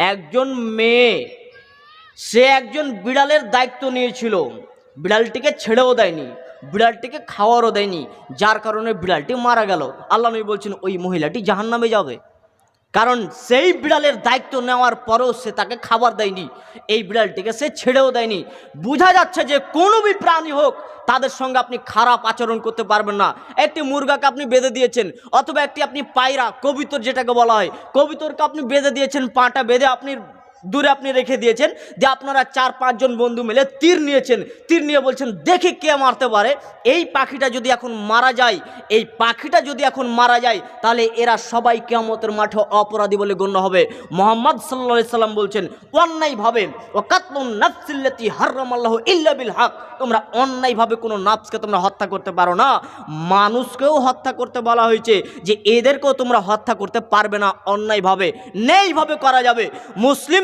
একজন মেয়ে, সে একজন বিড়ালের দায়িত্ব নিয়েছিল। বিড়ালটিকে ছেড়েও দেয়নি, বিড়ালটিকে খাওয়ারও দেয়নি, যার কারণে বিড়ালটি মারা গেল। আল্লাহ নবী বলছেন, ওই মহিলাটি জাহান্নামে যাবে। কারণ সেই বিড়ালের দায়িত্ব নেওয়ার পরেও সে তাকে খাবার দেয়নি। এই বিড়ালটিকে সে ছেড়েও দেয়নি। বোঝা যাচ্ছে যে কোনো বি প্রাণী হোক, তাদের সঙ্গে আপনি খারাপ আচরণ করতে পারবেন না। একটি মুরগাকে আপনি বেঁধে দিয়েছেন, অথবা একটি আপনি পায়রা, কবিতর যেটাকে বলা হয়, কবিতরকে আপনি বেঁধে দিয়েছেন, পাটা বেঁধে আপনি দূরে আপনি রেখে দিয়েছেন যে আপনারা চার, পাঁচজন বন্ধু মিলে তীর নিয়েছেন। তীর নিয়ে বলছেন, দেখি কে মারতে পারে। এই পাখিটা যদি এখন মারা যায়, এই পাখিটা যদি এখন মারা যায়, তাহলে এরা সবাই কেয়ামতের মাঠে অপরাধী বলে গণ্য হবে। মোহাম্মদ সাল্লা সাল্লাম বলছেন, অন্যায়ভাবে ও কাতলুন নাফসিল্লাতি হার্রামাল্লাহ ইল্লা বিল হক। তোমরা অন্যায়ভাবে কোনো নাফসকে তোমরা হত্যা করতে পারো না। মানুষকেও হত্যা করতে বলা হয়েছে যে এদেরকেও তোমরা হত্যা করতে পারবে না। অন্যায়ভাবে নেইভাবে করা যাবে।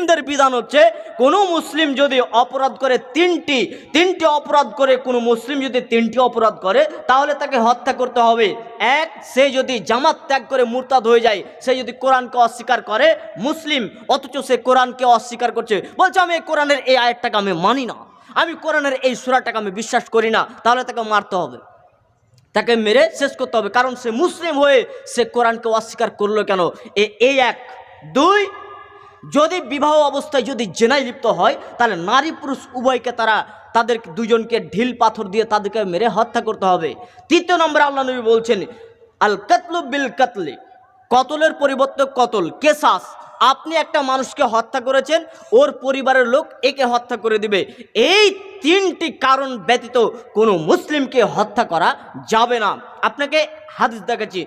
মুসলিমদের বিধান হচ্ছে, কোনো মুসলিম যদি অপরাধ করে তিনটি তিনটি অপরাধ করে, কোনো মুসলিম যদি তিনটি অপরাধ করে, তাহলে তাকে হত্যা করতে হবে। এক, সে যদি জামাত ত্যাগ করে মুরতাদ হয়ে যায়, সে যদি কোরআনকে অস্বীকার করে, মুসলিম, অথচ সে কোরআনকে অস্বীকার করছে। বলছে, আমি এই কোরআনের এই আয়াতটাকে আমি মানি না। আমি কোরআনের এই সুরাটাকে আমি বিশ্বাস করি না। তাহলে তাকে মারতে হবে। তাকে মেরে শেষ করতে হবে। কারণ সে মুসলিম হয়ে সে কোরআনকে অস্বীকার করল কেন? এ, এই এক। দুই যদি বিবাহ অবস্থায় যদি জেনাই লিপ্ত হয়, তাহলে নারী পুরুষ উভয়কে তারা তাদের দুজনকে ঢিল পাথর দিয়ে তাদেরকে মেরে হত্যা করতে হবে। তৃতীয় নম্বরে আল্লাহ নবী বলছেন আল কাতলু বিল কাতলি কতলের পরিবর্তে কতল, কেসাস। আপনি একটা মানুষকে হত্যা করেছেন, ওর পরিবারের লোক একে হত্যা করে দিবে। এই তিনটি কারণ ব্যতীত কোনো মুসলিমকে হত্যা করা যাবে না। আপনাকে হাদিস দেখাচ্ছি।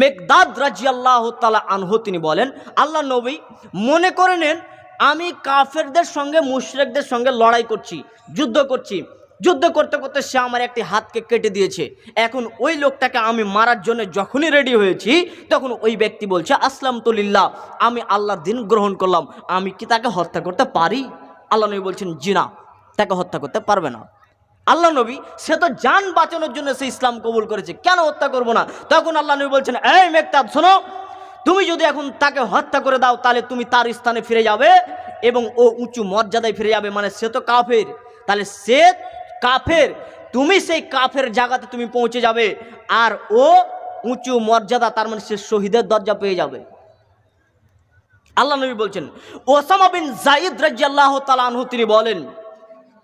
মেঘদাদ রাজি আল্লাহ তালা আনহু তিনি বলেন, আল্লাহ নবী মনে করে নেন, আমি কাফেরদের সঙ্গে মুশরেকদের সঙ্গে লড়াই করছি, যুদ্ধ করছি। যুদ্ধ করতে করতে সে আমার একটি হাতকে কেটে দিয়েছে। এখন ওই লোকটাকে আমি মারার জন্য যখনই রেডি হয়েছি, তখন ওই ব্যক্তি বলছে আসলাম তুলিল্লাহ আমি আল্লাহর দিন গ্রহণ করলাম। আমি কি তাকে হত্যা করতে পারি? আল্লাহ নবী বলছেন জিনা তাকে হত্যা করতে পারবে না। আল্লাহ নবী, সে তো যান বাঁচানোর জন্য সে ইসলাম কবুল করেছে। কেন হত্যা করব না? তখন আল্লাহ নবী বলছেন, এই মেঘতাব শোনো, তুমি যদি এখন তাকে হত্যা করে দাও, তাহলে তুমি তার স্থানে ফিরে যাবে এবং ও উঁচু মর্যাদায় ফিরে যাবে। মানে সে তো কাফের। তাহলে সে কাফের, তুমি সেই কাফের জায়গাতে তুমি পৌঁছে যাবে আর ও উঁচু মর্যাদা, তার মানে সে শহীদের দরজা পেয়ে যাবে। আল্লাহ নবী বলছেন, ওসামা বিন জাইদ রাজিয়াল্লাহ তালানহু তিনি বলেন,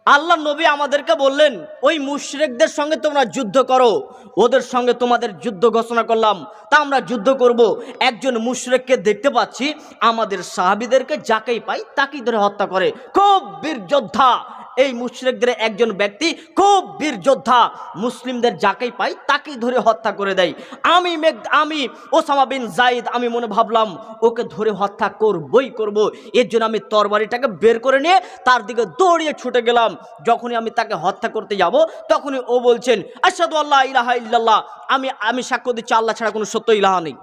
আল্লাহ নবী আমাদেরকে বললেন, ওই মুশরেকদের সঙ্গে তোমরা যুদ্ধ করো, ওদের সঙ্গে তোমাদের যুদ্ধ ঘোষণা করলাম, তা আমরা যুদ্ধ করব। একজন মুশরেককে দেখতে পাচ্ছি, আমাদের সাহাবিদেরকে যাকেই পাই তাকেই ধরে হত্যা করে। খুব বীর যোদ্ধা এই মুশরেকদের একজন ব্যক্তি খুব বীর যোদ্ধা, মুসলিমদের যাকেই পাই তাকেই ধরে হত্যা করে দেয়। আমি মেঘ, আমি ওসামা বিন জাইদ, আমি মনে ভাবলাম, ওকে ধরে হত্যা করবই, করব। এর জন্য আমি তরবারিটাকে বের করে নিয়ে তার দিকে দৌড়িয়ে ছুটে গেলাম। যখনই আমি তাকে হত্যা করতে যাব, তখনই ও বলছেন আসাদু আল্লাহ ইলাহা ইল্লাল্লাহ, আমি আমি সাক্ষ্য দিচ্ছি, আল্লাহ ছাড়া কোনো সত্য ইলাহা নেই।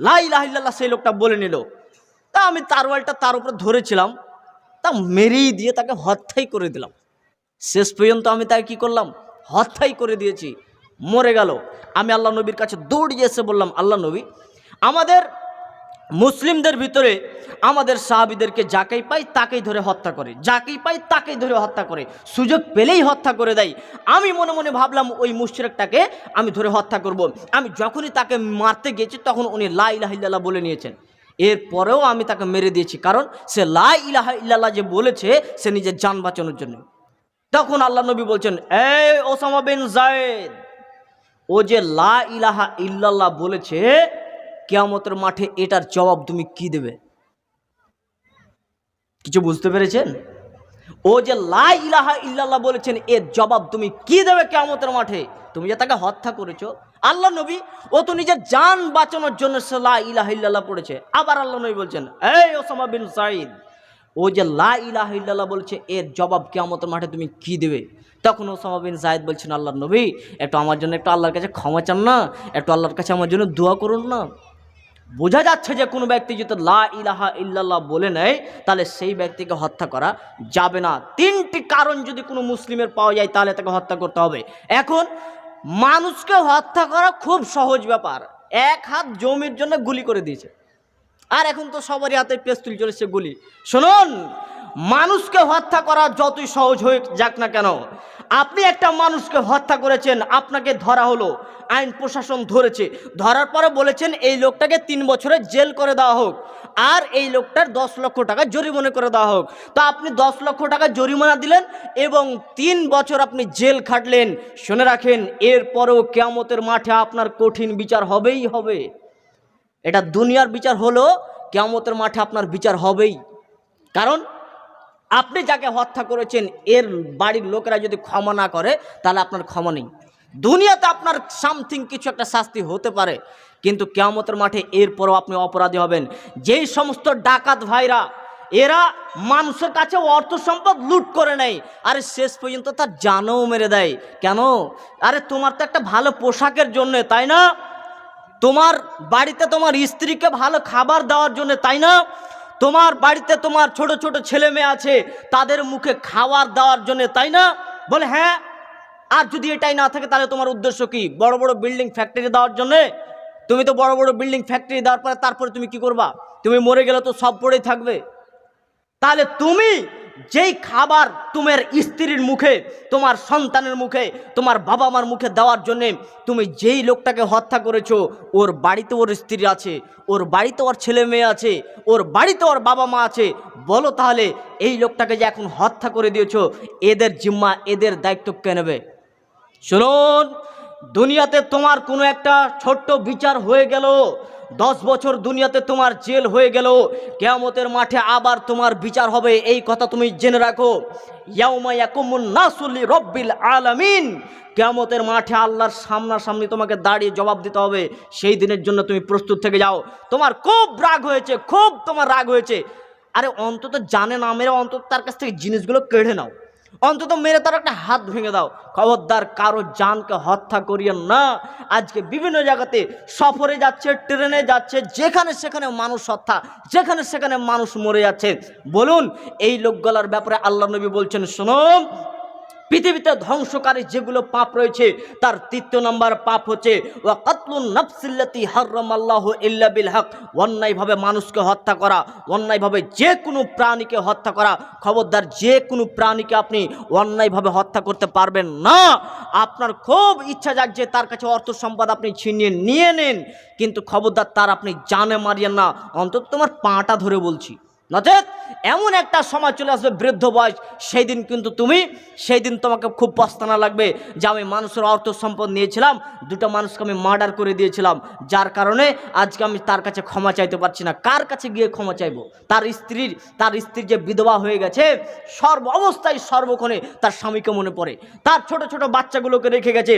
লা ইলাহা ইল্লাল্লাহ, সেই লোকটা বলে নিল। তা আমি তারওয়ালটা তার উপরে ধরেছিলাম। তা মেরেই দিয়ে তাকে হত্যাই করে দিলাম। শেষ পর্যন্ত আমি তাকে কি করলাম? হত্যাই করে দিয়েছি। মরে গেল। আমি আল্লাহ নবীর কাছে দৌড়িয়ে এসে বললাম, আল্লাহ নবী, আমাদের মুসলিমদের ভিতরে আমাদের সাহাবিদেরকে যাকেই পাই তাকেই ধরে হত্যা করে। যাকেই পাই তাকেই ধরে হত্যা করে। সুযোগ পেলেই হত্যা করে দেয়। আমি মনে মনে ভাবলাম, ওই মুশরেকটাকে আমি ধরে হত্যা করব। আমি যখনই তাকে মারতে গেছি তখন উনি লা ইলাহা ইল্লাল্লাহ বলে নিয়েছেন। এরপরেও আমি তাকে মেরে দিয়েছি। কারণ সে লা ইলাহা ইল্লাল্লাহ যে বলেছে, সে নিজের যান বাঁচানোর জন্য। তখন আল্লাহ নবী বলছেন এ ওসামা বিন জায়েদ ও যে লা ইলাহা ইল্লাল্লাহ বলেছে, কেয়ামতের মাঠে এটার জবাব তুমি কি দেবে? কিছু বুঝতে পেরেছেন? ও যে লা ইলাহা ইল্লাল্লাহ বলেছেন, এর জবাব তুমি কি দেবে কেয়ামতের মাঠে? তুমি যে তাকে হত্যা করেছ। আল্লাহ নবী, ও তো নিজের যান বাঁচানোর জন্য সে লা ইলাহা ইল্লাল্লাহ পড়েছে। আবার আল্লাহ নবী বলছেন, এই ওসামা বিন সাইদ ও যে লা ইলাহা ইল্লাল্লাহ বলছে, এর জবাব কেয়ামতের মাঠে তুমি কি দেবে? তখন ওসামা বিন জায়েদ বলছেন আল্লাহ নবী, একটু আমার জন্য একটু আল্লাহর কাছে ক্ষমা চান না, একটু আল্লাহর কাছে আমার জন্য দোয়া করুন না। বোঝা যাচ্ছে যে কোনো ব্যক্তি যদি লা ইলাহা ইল্লাল্লাহ বলে নেয়, তাহলে সেই ব্যক্তিকে হত্যা করা যাবে না। তিনটি কারণ যদি কোনো মুসলিমের পাওয়া যায়, তাহলে তাকে হত্যা করতে হবে। এখন, মানুষকে হত্যা করা খুব সহজ ব্যাপার। এক হাত জমির জন্য গুলি করে দিয়েছে। আর এখন তো সবারই হাতে পেস্তুল চলেছে গুলি। শুনুন মানুষকে হত্যা করা যতই সহজ হয়ে যাক না কেন, আপনি একটা মানুষকে হত্যা করেছেন, আপনাকে ধরা হলো, আইন প্রশাসন ধরেছে, ধরার পরে বলেছেন এই লোকটাকে তিন বছরের জেল করে দেওয়া হোক, আর এই লোকটার দশ লক্ষ টাকা জরিমানা করে দেওয়া হোক। তো আপনি দশ লক্ষ টাকা জরিমানা দিলেন এবং তিন বছর আপনি জেল খাটলেন, শুনে রাখেন, এরপরেও কেয়ামতের মাঠে আপনার কঠিন বিচার হবেই হবে। এটা দুনিয়ার বিচার হলো, কেয়ামতের মাঠে আপনার বিচার হবেই। কারণ আপনি যাকে হত্যা করেছেন, এর বাড়ির লোকেরা যদি ক্ষমা না করে, তাহলে আপনার ক্ষমা নেই। দুনিয়াতে আপনার সামথিং কিছু একটা শাস্তি হতে পারে, কিন্তু কেয়ামতের মাঠে এরপরও আপনি অপরাধী হবেন। যেই সমস্ত ডাকাত ভাইরা, এরা মানুষের কাছে অর্থ সম্পদ লুট করে নেয়, আরে শেষ পর্যন্ত তার জানও মেরে দেয়। কেন? আরে তোমার তো একটা ভালো পোশাকের জন্য, তাই না? তোমার বাড়িতে তোমার স্ত্রীকে ভালো খাবার দেওয়ার জন্য, তাই না? তোমার বাড়িতে তোমার ছোট ছোট ছেলে মেয়ে আছে, তাদের মুখে খাওয়ার দেওয়ার জন্য, তাই না? বলে হ্যাঁ আর যদি এটাই না থাকে, তাহলে তোমার উদ্দেশ্য কি? বড় বড় বিল্ডিং ফ্যাক্টরি দেওয়ার জন্য? তুমি তো বড় বড় বিল্ডিং ফ্যাক্টরি দেওয়ার পরে তারপরে তুমি কি করবা? তুমি মরে গেলে তো সব পড়েই থাকবে। তাহলে তুমি যেই খাবার তোমার স্ত্রীর মুখে, তোমার সন্তানের মুখে, তোমার বাবা মার মুখে দেওয়ার জন্যে তুমি যেই লোকটাকে হত্যা করেছ, ওর বাড়িতে ওর স্ত্রী আছে, ওর বাড়িতে ওর ছেলে মেয়ে আছে, ওর বাড়িতে ওর বাবা মা আছে, বলো তাহলে এই লোকটাকে যে এখন হত্যা করে দিয়েছ, এদের জিম্মা, এদের দায়িত্ব কে নেবে? শুনুন, দুনিয়াতে তোমার কোনো একটা ছোট্ট বিচার হয়ে গেল। দশ বছর দুনিয়াতে তোমার জেল হয়ে গেল। কেয়ামতের মাঠে আবার তোমার বিচার হবে, এই কথা তুমি জেনে রাখো। ইয়াউমা ইয়াকুমুন নাসুলি রব্বিল আলামিন। কেয়ামতের মাঠে আল্লাহর সামনাসামনি তোমাকে দাঁড়িয়ে জবাব দিতে হবে, সেই দিনের জন্য তুমি প্রস্তুত থেকে যাও। তোমার খুব রাগ হয়েছে, খুব তোমার রাগ হয়েছে। আরে অন্তত জানে না মেরে অন্তত তার কাছ থেকে জিনিসগুলো কেড়ে নাও। অন্তত মেরে তার একটা হাত ভেঙে দাও। খবরদার, কারও জানকে হত্যা করিয়েন না। আজকে বিভিন্ন জায়গাতে সফরে যাচ্ছে, ট্রেনে যাচ্ছে, যেখানে সেখানে মানুষ হত্যা, যেখানে সেখানে মানুষ মরে যাচ্ছে। বলুন, এই লোকগুলার ব্যাপারে আল্লাহ নবী বলছেন শোনো পৃথিবীতে ধ্বংসকারী যেগুলো পাপ রয়েছে, তার তৃতীয় নম্বর পাপ হচ্ছে নাফসিল্লাতি ইল্লা বিল হক অন্যায়ভাবে মানুষকে হত্যা করা, অন্যায়ভাবে যে কোনো প্রাণীকে হত্যা করা। খবরদার যে কোনো প্রাণীকে আপনি অন্যায়ভাবে হত্যা করতে পারবেন না। আপনার খুব ইচ্ছা জাগছে তার কাছে অর্থ সম্পদ আপনি ছিনিয়ে নিয়ে নেন, কিন্তু খবরদার, তার আপনি জানে মারিয়েন না। অন্তত তোমার পাটা ধরে বলছি। নচেত এমন একটা সময় চলে আসবে বৃদ্ধ বয়স সেই দিন কিন্তু তুমি সেই দিন তোমাকে খুব পস্তানা লাগবে যে আমি মানুষের অর্থ সম্পদ নিয়েছিলাম, দুটো মানুষকে আমি মার্ডার করে দিয়েছিলাম, যার কারণে আজকে আমি তার কাছে ক্ষমা চাইতে পারছি না। কার কাছে গিয়ে ক্ষমা চাইব? তার স্ত্রীর তার স্ত্রীর যে বিধবা হয়ে গেছে, সর্ব অবস্থায় সর্বক্ষণে তার স্বামীকে মনে পড়ে। তার ছোট ছোট বাচ্চাগুলোকে রেখে গেছে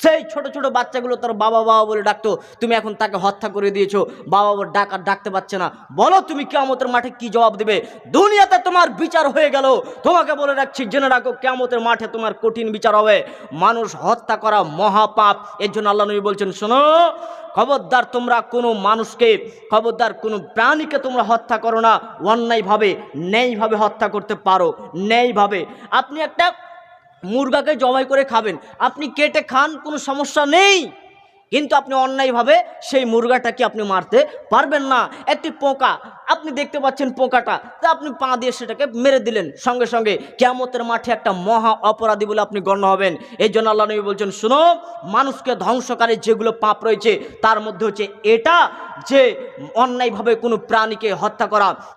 সেই ছোট ছোট বাচ্চাগুলো তার বাবা বাবা বলে ডাকতো, তুমি এখন তাকে হত্যা করে দিয়েছ, বাবা ডাক আর ডাকতে পারছে না। বলো তুমি কেয়ামতের মাঠে কি জবাব দেবে? দুনিয়াতে তোমার বিচার হয়ে গেল। তোমাকে বলে রাখছি, জেনে রাখো, কেয়ামতের মাঠে তোমার কঠিন বিচার হবে। মানুষ হত্যা করা মহাপাপ। এর জন্য আল্লাহ নবী বলছেন, শোনো, খবরদার তোমরা কোনো মানুষকে, খবরদার কোনো প্রাণীকে তোমরা হত্যা করো না। অন্যায়ভাবে, ন্যায়ভাবে হত্যা করতে পারো। ন্যায়ভাবে। আপনি একটা মুরগাকে জবাই করে খাবেন। আপনি কেটে খান, কোনো সমস্যা নেই। কিন্তু আপনি অন্যায়ভাবে সেই মুরগাটাকে আপনি মারতে পারবেন না। একটি পোকা, আপনি দেখতে পাচ্ছেন পোকাটা। তা আপনি পা দিয়ে সেটাকে মেরে দিলেন। সঙ্গে সঙ্গে কেয়ামতের মাঠে একটা মহা অপরাধী বলে আপনি গণ্য হবেন। এই জন্য আল্লাহ নবী বলছেন, শুনো, মানুষকে ধ্বংসকারী যেগুলো পাপ রয়েছে, তার মধ্যে হচ্ছে এটা যে অন্যায়ভাবে কোনো প্রাণীকে হত্যা করা।